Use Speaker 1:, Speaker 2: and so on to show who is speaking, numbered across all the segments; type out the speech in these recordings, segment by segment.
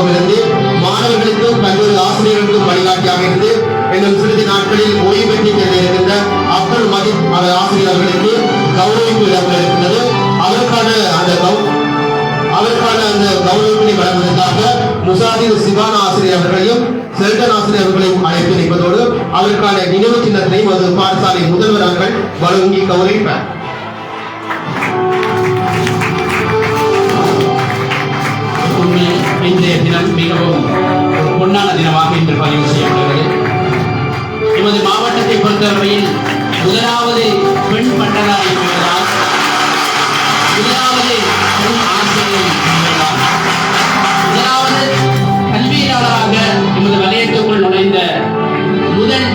Speaker 1: அனுபவம் இருந்து மாணவர்களுக்கும் பல்வேறு ஆசிரியர்களுக்கும் வழிகாட்டியாக இருந்து இன்னும் சிறிது நாட்களில் ஓய்வு பெற்று செல்ல இருக்கின்ற அப்துல் மஜித் அவர் ஆசிரியர் கௌரவிப்பு இடம்பெற இருக்கின்றது அதற்கான அந்த அதற்கான அந்த கௌரவத்தினை வழங்குவதற்காக முசாதிர் சிவான ஆசிரியர் அவர்களையும் செல்டன் ஆசிரியர் அவர்களையும் அழைத்து நிற்பதோடு அதற்கான நினைவு சின்னத்தினையும் அது பாடசாலை முதல்வர் அவர்கள் வழங்கி கௌரவிப்பார்.
Speaker 2: இன்றைய தினம் மிகவும் பொன்னான தினமாக இன்று பதிவு செய்யப்படுகிறது எமது மாவட்டத்தை பொறுத்தவரையில் முதலாவது பெண் பட்டதாரி என்பதால் முதலாவது பெண் ஆசிரியர் என்பதால் முதலாவது கல்வியாளராக எமது வலயத்துக்குள் நுழைந்த முதல்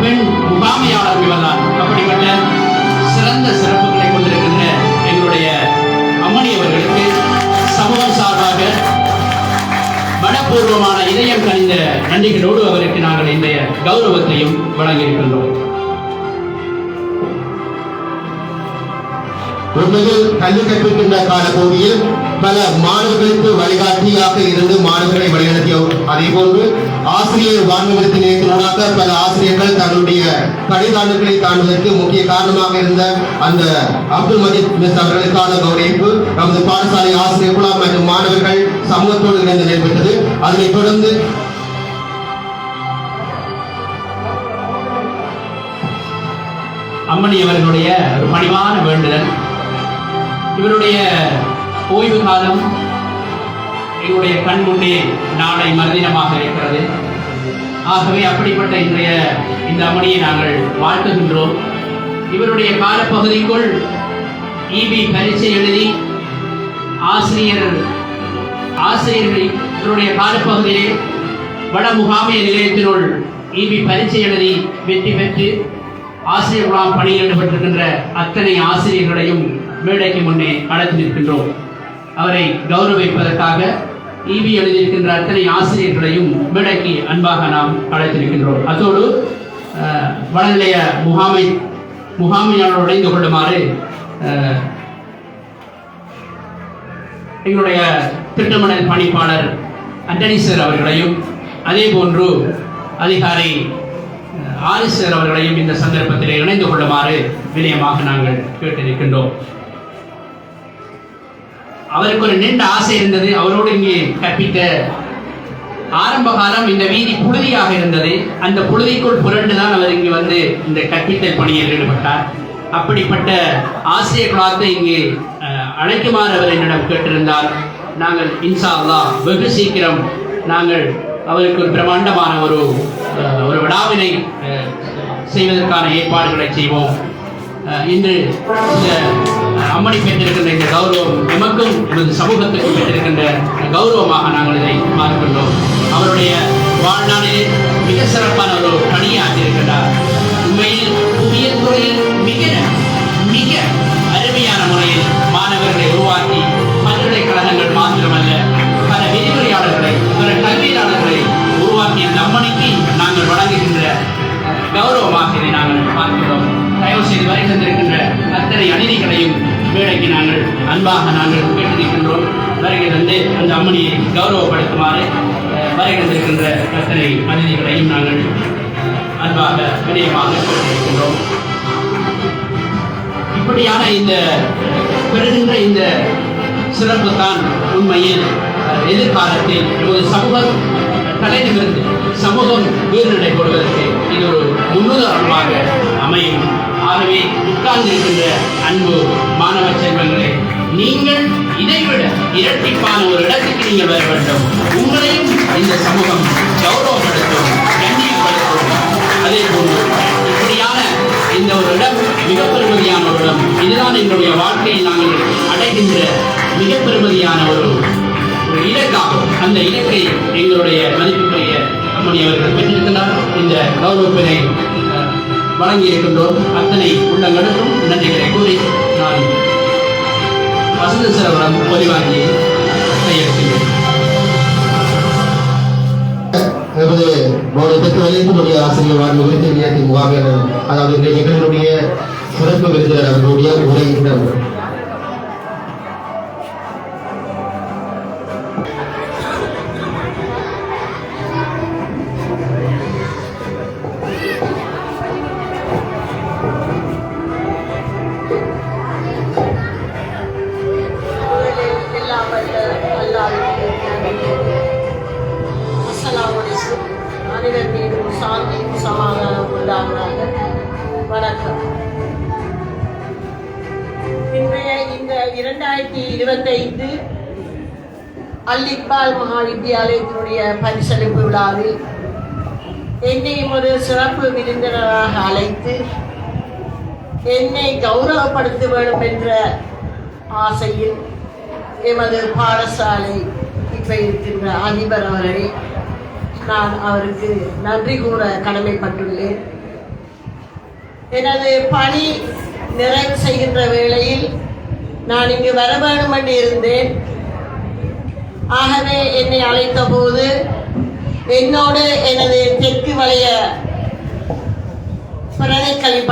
Speaker 2: பெண் முகாமையாளர் இவர்தான் அப்படிப்பட்ட சிறந்த சிறப்பு மனப்பூர்வமான இதயம் கணிந்த நன்றிகளோடு அவருக்கு நாங்கள் இன்றைய கௌரவத்தையும் வழங்கியிருக்கின்றோம்.
Speaker 1: உண்மையில் கல்வி கற்பிக்கின்ற காலப்பகுதியில் பல மாணவர்களுக்கு வழிகாட்டியாக இருந்து மாணவர்களை வழிநடத்திய அதே போன்று ஆசிரியர் வாங்குவதற்கு நிலையத்தினூடாக பல ஆசிரியர்கள் தங்களுடைய கடிதாண்டுகளை காணுவதற்கு முக்கிய காரணமாக இருந்த அந்த அப்துல் மஜித் மிஸ் அவர்களுக்கான கௌரவிப்பு நமது பாடசாலை ஆசிரியர் குழாம் மற்றும் மாணவர்கள் சமூகத்தோடு இணைந்து நடைபெற்றது. அதனைத் தொடர்ந்து
Speaker 2: அம்மணி அவர்களுடைய ஒரு பணிவான வேண்டுதல். இவருடைய ஓய்வு காலம் எங்களுடைய கண் முன்னே நாளை மறுதினமாக இருக்கிறது. ஆகவே அப்படிப்பட்ட இன்றைய இந்த அமணியை நாங்கள் வாழ்த்துகின்றோம். இவருடைய காலப்பகுதிக்குள் இபி பரீட்சை எழுதி ஆசிரியர் ஆசிரியர்கள் இவருடைய காலப்பகுதியிலே வட முகாமிய நிலையத்தினுள் இபி பரீட்சை எழுதி வெற்றி பெற்று ஆசிரியர் குழாம் பணியில் ஈடுபட்டிருக்கின்ற அத்தனை ஆசிரியர்களையும் மேடைக்கு முன்னே அழைத்து நிற்கின்றோம். அவரை கௌரவிப்பதற்காக ஈவி எழுதியிருக்கின்ற அத்தனை ஆசிரியர்களையும் மேடைக்கு அன்பாக நாம் அழைத்திருக்கின்றோம். அதோடு வடநிலைய முகாமை முகாமையாளர் இணைந்து கொள்ளுமாறு எங்களுடைய திட்டமிடல் பணிப்பாளர் அண்டனி சார் அவர்களையும் அதே போன்று அதிகாரி அஹ், ஆரிஸ் சார் அவர்களையும் இந்த சந்தர்ப்பத்தில் இணைந்து கொள்ளுமாறு வினயமாக நாங்கள் கேட்டிருக்கின்றோம். அவருக்கு ஒரு நீண்ட ஆசை இருந்தது. அவரோடு இங்கே கற்பிக்க ஆரம்ப காலம் இந்த வீதி புழுதியாக இருந்தது. அந்த புழுதிக்குள் புரண்டுதான் அவர் இங்கு வந்து இந்த கற்பித்தல் பணியில் ஈடுபட்டார். அப்படிப்பட்ட ஆசிரியர் குலாத்தை இங்கே அழைக்குமாறு அவர் என்னிடம் கேட்டிருந்தார். நாங்கள் இன்ஷா அல்லாஹ் வெகு சீக்கிரம் நாங்கள் அவருக்கு ஒரு பிரமாண்டமான ஒரு ஒரு விழாவினை செய்வதற்கான ஏற்பாடுகளை செய்வோம். இன்று இந்த அம்மணி பெற்றிருக்கின்ற இந்த கௌரவம் எமக்கும் எமது சமூகத்துக்கும் பெற்றிருக்கின்ற கௌரவமாக நாங்கள் இதை பார்க்கின்றோம் அவருடைய வாழ்நாளில் மிக சிறப்பான ஒரு பணியாற்றியிருக்கின்றார். உண்மையில் அன்பாக வினயமாக கேட்டிருக்கின்றோம் இப்படியான இந்த பெறுகின்ற இந்த சிறப்பு தான் உண்மையில் எதிர்காலத்தில் நமது சமூகம் தலைநிமிர்ந்து சமூகம் உயிர்நிலை கொள்வதற்கு இது ஒரு முன்னுதாரணமாக அமையும். ஆகவே உட்கார்ந்திருக்கின்ற அன்பு மாணவ செல்வங்களே நீங்கள் இதைவிட இரட்டிப்பான ஒரு இடத்துக்கு நீங்கள் வர வேண்டும். உங்களையும் இந்த சமூகம் கௌரவப்படுத்தும் அதே போன்று இப்படியான இந்த ஒரு இடம் மிக பெருமதியான ஒரு இடம். இதுதான் எங்களுடைய வாழ்க்கையில் நாங்கள் அடைகின்ற மிக பெருமதியான ஒரு ஒரு இலக்காகும். அந்த இலக்கை எங்களுடைய மதிப்புக்குரிய அம்மணி அவர்கள் பெற்றிருக்கிறார் இந்த கௌரவப்பினை வழங்கி இருக்கின்றோம். அத்தனை உள்ளங்களுக்கும் நன்றிகளை கூறி நான் வசந்த சிறவரம் பொறிவாங்கி கையெழுத்துகிறேன்
Speaker 1: அதாவது ஒரு தெற்கு வலயத்தினுடைய ஆசிரியர் வாழ்வு விருது நிலையத்தின் முகாமையாளர் அதாவது இந்த நிகழ்வுடைய சிறப்பு விருந்தினர் அவர்களுடைய உரையினர்
Speaker 3: அல் இக்பால் மகா வித்தியாலயத்தினுடைய பரிசளிப்பு விழாவில் என்னையும் ஒரு சிறப்பு விருந்தினராக அழைத்து என்னை கௌரவப்படுத்த வேண்டும் என்ற ஆசையில் எமது பாடசாலை இப்போ இருக்கின்ற அதிபர் அவரை நான் அவருக்கு நன்றி கூற கடமைப்பட்டுள்ளேன். எனது பணி நிறைவு செய்கின்ற வேளையில் நான் இங்கு வர வேண்டும் என்று இருந்தேன். ஆகவே என்னை அழைத்த போது என்னோடு எனது தெற்கு வளைய பிரதி கல்வி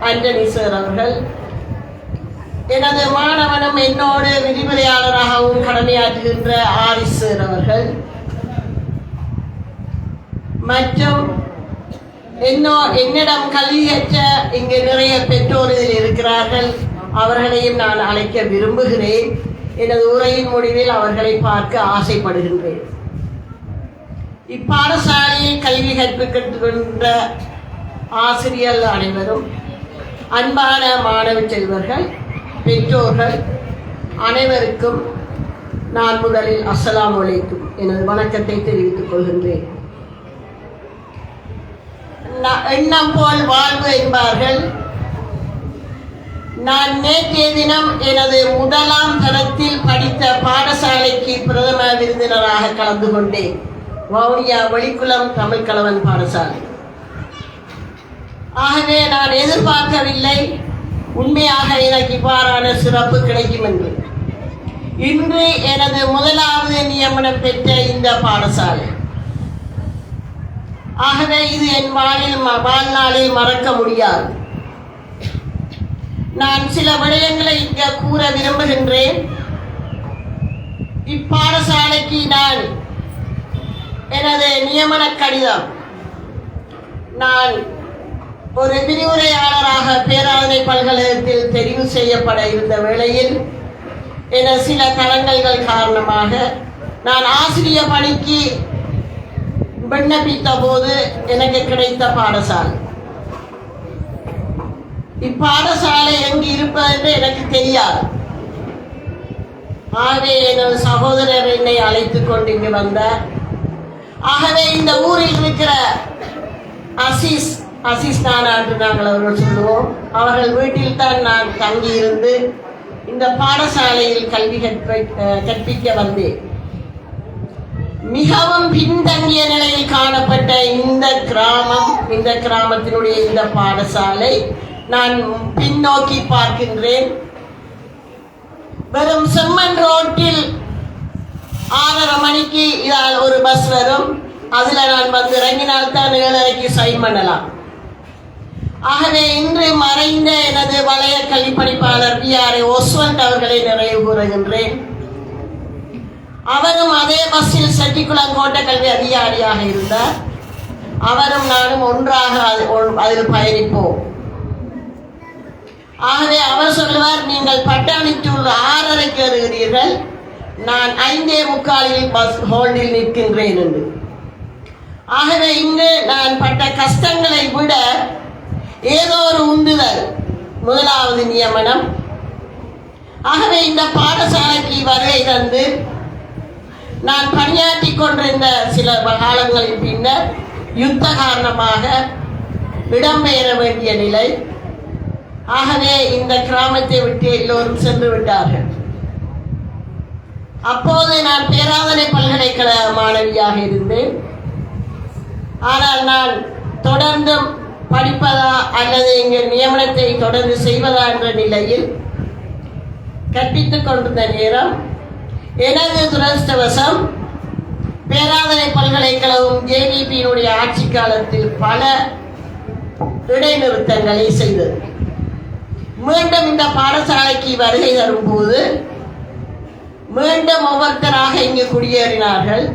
Speaker 3: அஞ்சலி சார் அவர்கள். எனது மாணவனும் என்னோடு விரிவுரையாளராகவும் கடமையாற்றுகின்ற ஆரிஸ் சார் அவர்கள். மற்றும் என்னோ என்னிடம் கல்வி கற்ற இங்கு நிறைய பெற்றோர் இதில் இருக்கிறார்கள். அவர்களையும் நான் அழைக்க விரும்புகிறேன். எனது உரையின் முடிவில் அவர்களை பார்க்க ஆசைப்படுகின்றேன். இப்பாடசாலையில் கல்வி கற்பிக்கின்ற ஆசிரியர்கள் அனைவரும் அன்பான மாணவ செல்வர்கள் பெற்றோர்கள் அனைவருக்கும் நான் முதலில் அஸ்லாம் அலைக்கும் எனது வணக்கத்தை தெரிவித்துக் கொள்கின்றேன். எண்ணம் போல் வாழ்வு என்பார்கள். நான் நேற்றைய தினம் எனது முதலாம் தரத்தில் படித்த பாடசாலைக்கு பிரதம விருந்தினராக கலந்து கொண்டேன். வவுனியா வெளிக்குளம் தமிழ் கலவன் பாடசாலை. ஆகவே நான் எதிர்பார்க்கவில்லை. உண்மையாக எனக்கு இவ்வாறான சிறப்பு கிடைக்கும் என்று. இன்று எனது முதலாவது நியமனம் பெற்ற இந்த பாடசாலை. ஆகவே இது என் வாழ்வில் வாழ்நாளில் மறக்க முடியாது. நான் சில விடயங்களை இங்க கூற விரும்புகின்றேன். இப்பாடசாலைக்கு நான் எனது நியமன கடிதம். நான் ஒரு விரிவுரையாளராக பேராதனை பல்கலைக்கழகத்தில் தெரிவு செய்யப்பட இருந்த வேளையில் என சில தடங்கல்கள் காரணமாக நான் ஆசிரிய பணிக்கு விண்ணப்பித்த போது எனக்கு கிடைத்த பாடசாலை. இப்பாடசாலை இருப்பது என்று எனக்கு தெரியாது. ஆகவே எனது சகோதரர் என்னை அழைத்துக் கொண்டு இங்கு வந்தார். ஆகவே இந்த ஊரில் இருக்கிற அசீஸ் அசீஸ் நானா என்று நாங்கள் அவர்கள் சொல்லுவோம். அவர்கள் வீட்டில் தான் நான் தங்கியிருந்து இந்த பாடசாலையில் கல்வி கற்ப கற்பிக்க வந்தேன். மிகவும் பின்தங்கிய நிலையில் காணப்பட்ட இந்த கிராமம் இந்த கிராமத்தினுடைய இந்த பாடசாலை நான் பின்னோக்கி பார்க்கின்றேன். வெறும் செம்மன் ரோட்டில் ஆறரை மணிக்கு இதால் ஒரு பஸ் வரும். அதில் நான் வந்து இறங்கினால்தான் ஏழரைக்கு சைன் பண்ணலாம். ஆகவே இன்று மறைந்த எனது வளைய கல்வி படிப்பாளர் பி ஆர் ஒஸ்வந்த் அவர்களை நிறைவு கூறுகின்றேன். அவரும் அதே பஸ்ஸில் செட்டிக்குளம் கோட்டை கல்வி அதிகாரியாக இருந்தார். அவரும் நானும் ஒன்றாக அது- அதில் பயணிப்போம். ஆகவே அவர் சொல்லுவார் நீங்கள் பட்டாணித்தூர் ஆறரைக்கு வருகிறீர்கள் நான் ஐந்தே முக்காலில் பஸ் ஹோல்டில் நிற்கின்றேன் என்று. ஆகவே இங்கு நான் பட்ட கஷ்டங்களை விட ஏதோ ஒரு உந்துதல் முதலாவது நியமனம். ஆகவே இந்த பாடசாலைக்கு வருகை தந்து நான் பணியாற்றி கொண்டிருந்த சில காலங்களின் பின்னர் யுத்த காரணமாக இடம்பெயர வேண்டிய நிலை. ஆகவே இந்த கிராமத்தை விட்டு எல்லோரும் சென்று விட்டார்கள். அப்போது நான் பேராதனை பல்கலைக்கழக மாணவியாக இருந்தேன். ஆனால் நான் தொடர்ந்தும் படிப்பதா அல்லது எங்கள் நியமனத்தை தொடர்ந்து செய்வதா என்ற நிலையில் கற்பித்துக் கொண்டிருந்த நேரம் எனது துரதிருஷ்டவசம் பேராதனை பல்கலைக்கழகம் ஜேவிபியினுடைய ஆட்சி காலத்தில் பல இடைநிறுத்தங்களை செய்தது. மீண்டும் இந்த பாடசாலைக்கு வருகை தரும்போது மீண்டும் ஒவ்வொருத்தராக இங்கு குடியேறினார்கள்.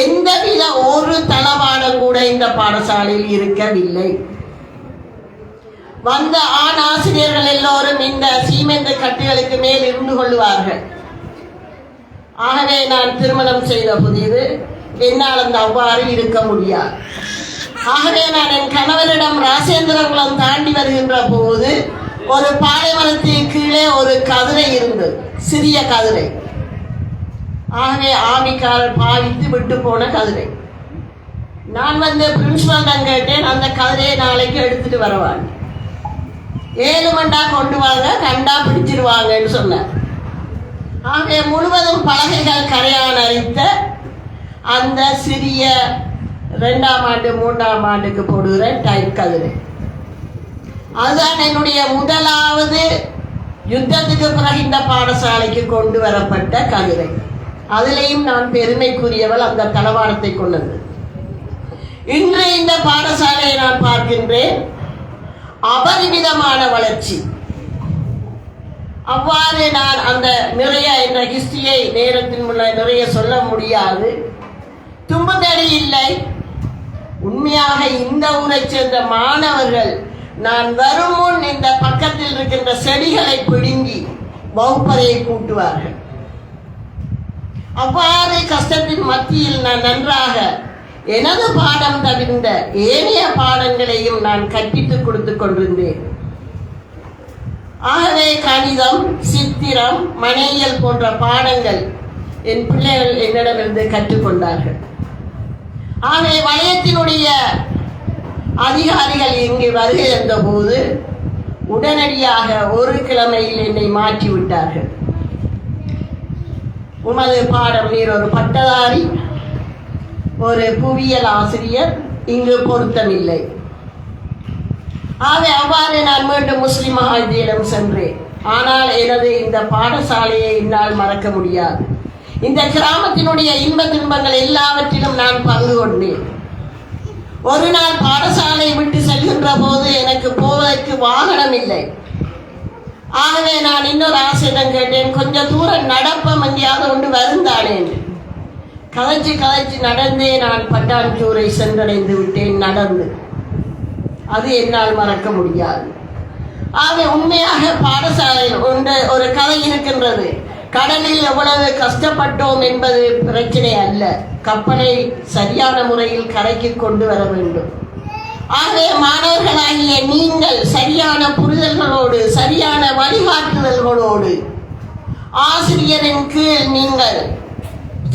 Speaker 3: எந்தவித ஒரு தளபாடம் கூட இந்த பாடசாலையில் இருக்கவில்லை. வந்த ஆண் ஆசிரியர்கள் எல்லோரும் இந்த சீமெந்த கட்டுகளுக்கு மேல் இருந்து கொள்வார்கள் ஆகவே நான் திருமணம் செய்த புதிது என்னால் அந்த அவ்வாறு இருக்க முடியாது. ஆகவே நான் என் கணவரிடம் ராசேந்திரகுலம் தாண்டி வருகின்ற போது ஒரு பாலைமரத்தின் கீழே ஒரு கதிரை இருந்தது சிறிய கதிரை. ஆகவே ஆமிக்காரர் பாவித்து விட்டு போன கதிரை. நான் வந்து பிரின்சிபல்டம் கேட்டேன் அந்த கதிரையை நாளைக்கு எடுத்துட்டு வருவாங்க ஏழு மண்டா கொண்டு வாங்க கண்டா பிடிச்சிருவாங்கன்னு சொன்னார். ஆகவே முழுவதும் பலகைகள் கரையான அந்த சிறிய ரெண்டாம் ஆண்டு மூன்றாம் ஆண்டுக்கு போடுகிற டைப் கதிரை அதுதான் என்னுடைய முதலாவது யுத்தத்துக்கு பிறகு இந்த பாடசாலைக்கு கொண்டு வரப்பட்ட கதிரை அதிலையும் நான் பெருமைக்குரியவள் அந்த தளவாடத்தை கொண்டது. இன்று இந்த பாடசாலையை நான் பார்க்கின்றேன். அபரிமிதமான வளர்ச்சி. அவ்வாறு நான் அந்த நிறைய இந்த ஹிஸ்டரியை நேரத்தின் முன்ன நிறைய சொல்ல முடியாது. தும்புதடி இல்லை. உண்மையாக இந்த ஊரை சேர்ந்த மாணவர்கள் நான் வரும் முன் இந்த பக்கத்தில் இருக்கின்ற செடிகளை பிடுங்கி வகுப்பறையை கூட்டுவார்கள். அவ்வாறு கஷ்டத்தின் மத்தியில் நான் நன்றாக எனது பாடம் தவிர்ந்த ஏனைய பாடங்களையும் நான் கற்பித்துக் கொடுத்து கொண்டிருந்தேன். ஆகவே கணிதம் சித்திரம் மனையியல் போன்ற பாடங்கள் என் பிள்ளைகள் என்னிடமிருந்து கற்றுக்கொண்டார்கள். ஆகவே வலயத்தினுடைய அதிகாரிகள் இங்கு வருகை போது உடனடியாக ஒரு கிழமையில் என்னை மாற்றி விட்டார்கள் உமது பாடம் நீர் ஒரு பட்டதாரி ஒரு புவியியல் ஆசிரியர் இங்கு பொருத்தமில்லை ஆகவே அவ்வாறு நான் மீண்டும் முஸ்லிம் மகாஜியிடம் சென்றேன். ஆனால் எனது இந்த பாடசாலையை என்னால் மறக்க முடியாது. இந்த கிராமத்தினுடைய இன்ப துன்பங்கள் எல்லாவற்றிலும் நான் பங்கு கொண்டேன். ஒரு நாள் பாடசாலை விட்டு செல்கின்ற போது எனக்கு போவதற்கு வாகனம் இல்லை. ஆகவே நான் இன்னொரு ஆசையிடம் கேட்டேன் கொஞ்சம் தூரம் நடப்பம் எங்கேயாவது கொண்டு வருந்தானே என்று. கதைச்சு கதைச்சு நடந்தே நான் பட்டாஞ்சூரை சென்றடைந்து விட்டேன் நடந்து. அது என்னால் மறக்க முடியாது. ஆக உண்மையாக பாடசாலையில் ஒன்று ஒரு கதை இருக்கின்றது. கடலில் எவ்வளவு கஷ்டப்பட்டோம் என்பது பிரச்சனை அல்ல. கப்பலை சரியான முறையில் கரைக்கு கொண்டு வர வேண்டும். ஆகவே மாணவர்களாகிய நீங்கள் சரியான புரிதல்களோடு சரியான வழிகாட்டுதல்களோடு ஆசிரியரின் கீழ் நீங்கள்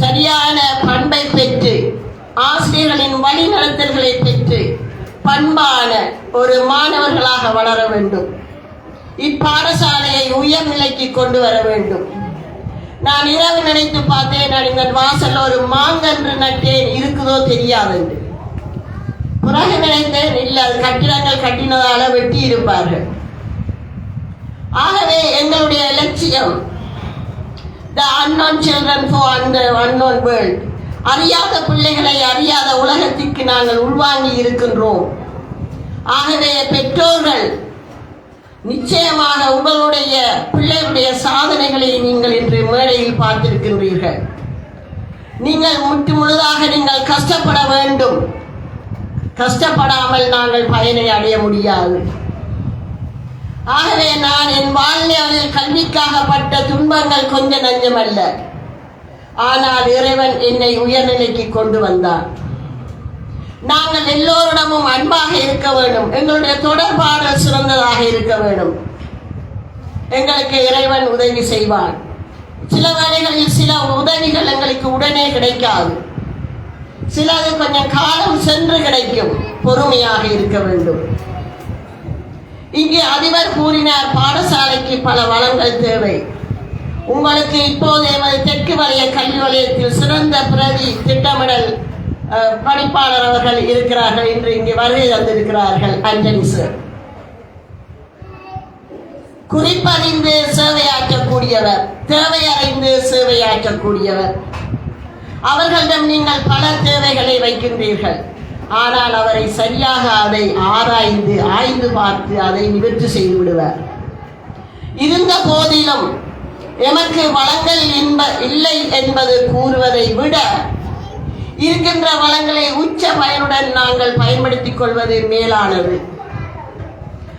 Speaker 3: சரியான பண்பை பெற்று ஆசிரியர்களின் வழிநடத்தல்களை பெற்று பண்பான ஒரு மாணவர்களாக வளர வேண்டும். இப்பாடசாலையை உயர்நிலைக்கு கொண்டு வர வேண்டும். நான் இரவு நினைத்து பார்த்தேன் நான் இந்த வாசல்ல ஒரு மாங்கன்று நட்டேன் இருக்குதோ தெரியாது. பிறகு நினைத்தேன் இல்லை அது கட்டிடங்கள் கட்டினதால வெட்டி இருப்பார்கள். ஆகவே எங்களுடைய லட்சியம் த அன்னோன் சில்ட்ரன் for அந்த அன்னோன் வேர்ல்ட் அறியாத பிள்ளைகளை அறியாத உலகத்திற்கு நாங்கள் உள்வாங்கி இருக்கின்றோம். ஆகவே பெற்றோர்கள் நிச்சயமாக உங்களுடைய பிள்ளைகளுடைய சாதனைகளை நீங்கள் இன்று மேடையில் பார்த்திருக்கின்றீர்கள். நீங்கள் முற்று முழுதாக நீங்கள் கஷ்டப்பட வேண்டும். கஷ்டப்படாமல் நாங்கள் பயனை அடைய முடியாது. ஆகவே நான் என் வாழ்நாளில் கல்விக்காகப்பட்ட துன்பங்கள் கொஞ்சம் நஞ்சமல்ல. ஆனால் இறைவன் என்னை உயர்நிலைக்கு கொண்டு வந்தான். நாங்கள் எல்லோரிடமும் அன்பாக இருக்க வேண்டும். எங்களுடைய தொடர்பாடல் சிறந்ததாக இருக்க வேண்டும். எங்களுக்கு இறைவன் உதவி செய்வான் சில வேளைகளில் சில உதவிகள் எங்களுக்கு உடனே கிடைக்காது. சிலது கொஞ்சம் காலம் சென்று கிடைக்கும். பொறுமையாக இருக்க வேண்டும். இங்கே அதிபர் கூறினார் பாடசாலைக்கு பல வளங்கள் தேவை. உங்களுக்கு இப்போது எமது தெற்கு வலய கல்வி வலயத்தில் சிறந்த பிரதி திட்டமிடல் பணிப்பாளர் அவர்கள் இருக்கிறார்கள். இன்று இங்கே வருகை தந்திருக்கிறார்கள். அஞ்சலி சார். குறிப்பறிந்து சேவையாற்றக்கூடியவர் தேவையறிந்து சேவையாற்றக்கூடியவர். அவர்களிடம் நீங்கள் பல தேவைகளை வைக்கின்றீர்கள். ஆனால் அவரை சரியாக அதை ஆராய்ந்து ஆய்ந்து பார்த்து அதை நிவர்த்தி செய்து விடுவார். இருந்த போதிலும் எமக்கு வளங்கள் என்ப இல்லை என்பது கூறுவதை விட இருக்கின்ற வளங்களை உச்ச பயனுடன் நாங்கள் பயன்படுத்திக் கொள்வது மேலானது.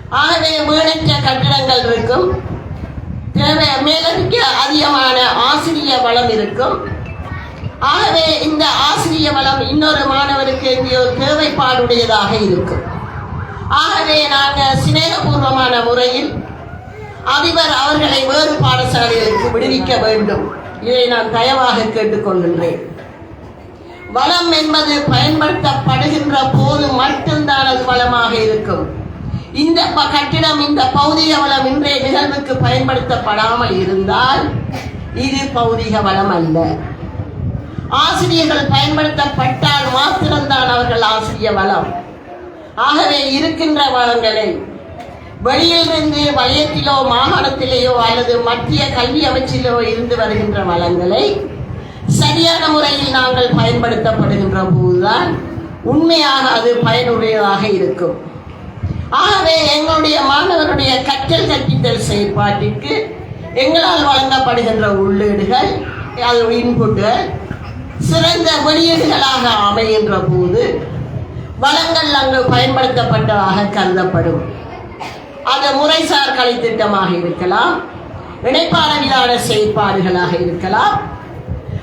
Speaker 3: ஆகவே வீணற்ற கட்டிடங்கள் இருக்கும். தேவை மேலதிக அதிகமான ஆசிரிய வளம் இருக்கும். ஆகவே இந்த ஆசிரிய வளம் இன்னொரு மாணவருக்கு எங்கேயோ தேவைப்பாடுடையதாக இருக்கும். ஆகவே நாங்கள் சிநேகபூர்வமான முறையில் அதிபர் அவர்களை வேறு பாடசாலைகளுக்கு விடுவிக்க வேண்டும். இதை நான் தயவாக கேட்டுக்கொள்கின்றேன் வளம் என்பது பயன்படுத்தப்படுகின்ற போது மட்டும்தான் அது வளமாக இருக்கும். இந்த ப- கட்டிடம் இந்த பௌதிக வளம் இன்றைய நிகழ்வுக்கு பயன்படுத்தப்படாமல் இருந்தால் இது பௌதிக வளம் அல்ல. ஆசிரியர்கள் பயன்படுத்தப்பட்டால் மாத்திரம்தான் அவர்கள் ஆசிரிய வளம். ஆகவே இருக்கின்ற வளங்களை வெளியிலிருந்து வலயத்திலோ மாகாணத்திலேயோ அல்லது மத்திய கல்வி அமைச்சிலோ இருந்து வருகின்ற வளங்களை சரியான முறையில் நாங்கள் பயன்படுத்தப்படுகின்ற போதுதான் உண்மையாக அது பயனுடையதாக இருக்கும். ஆகவே எங்களுடைய மாணவருடைய கற்றல் கற்பித்தல் செயற்பாட்டிற்கு எங்களால் வழங்கப்படுகின்ற உள்ளீடுகள் அது இன்புட்டுகள் சிறந்த வெளியீடுகளாக அமைகின்ற போது வளங்கள் அங்கு பயன்படுத்தப்பட்டதாக கருதப்படும். அது முறைசார் கலைத்திட்டமாக இருக்கலாம் இணைப்பாளவிலான செயற்பாடுகளாக இருக்கலாம்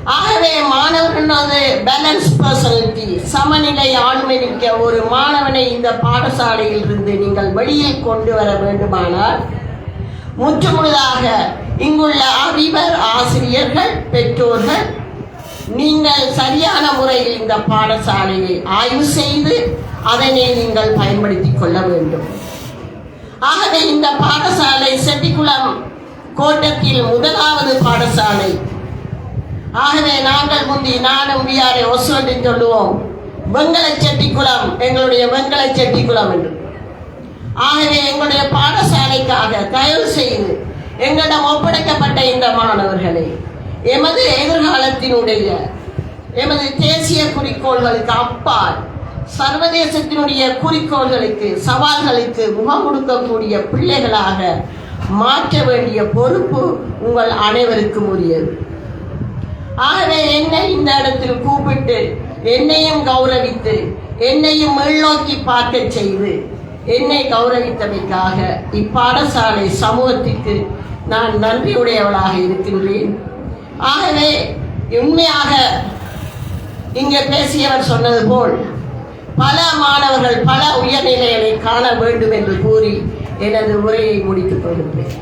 Speaker 3: ஆகவே மாணவர்கள் வந்து பேலன்ஸ் பர்சனாலிட்டி சமநிலை ஆண்மை மிக்க ஒரு மாணவனை இந்த பாடசாலையில் இருந்து நீங்கள் வெளியில் கொண்டு வர வேண்டுமானால் முற்றுமுழுதாக இங்குள்ள அறிவர் ஆசிரியர்கள் பெற்றோர்கள் நீங்கள் சரியான முறையில் இந்த பாடசாலையை ஆய்வு செய்து அதனை நீங்கள் பயன்படுத்திக் கொள்ள வேண்டும். ஆகவே இந்த பாடசாலை செட்டிக்குளம் கோட்டத்தில் முதலாவது பாடசாலை ஆகவே நாங்கள் முந்தி நானும் விஆர்ஏ ஒசோட்டு சொல்லுவோம். வெங்கல செட்டிக்குளம் எங்களுடைய வெங்கல செட்டிக்குளம் என்று. ஆகவே எங்களுடைய பாடசாலைக்காக தயவு செய்து எங்களிடம் ஒப்படைக்கப்பட்ட இந்த மாணவர்களை எமது எதிர்காலத்தினுடைய எமது தேசிய குறிக்கோள்களுக்கு அப்பால் சர்வதேசத்தினுடைய குறிக்கோள்களுக்கு சவால்களுக்கு முகம் கொடுக்கக்கூடிய பிள்ளைகளாக மாற்ற வேண்டிய பொறுப்பு உங்கள் அனைவருக்கும் உரியது. ஆகவே என்னை இந்த இடத்தில் கூப்பிட்டு என்னையும் கௌரவித்து என்னையும் மேல்நோக்கி பார்க்க செய்து என்னை கௌரவித்தமைக்காக இப்பாடசாலை சமூகத்திற்கு நான் நன்றியுடையவளாக இருக்கின்றேன். ஆகவே உண்மையாக இங்கே பேசியவர் சொன்னது போல் பல மாணவர்கள் பல உயர்நிலைகளை காண வேண்டும் என்று கூறி எனது உரையை முடித்துக் கொள்கின்றேன்.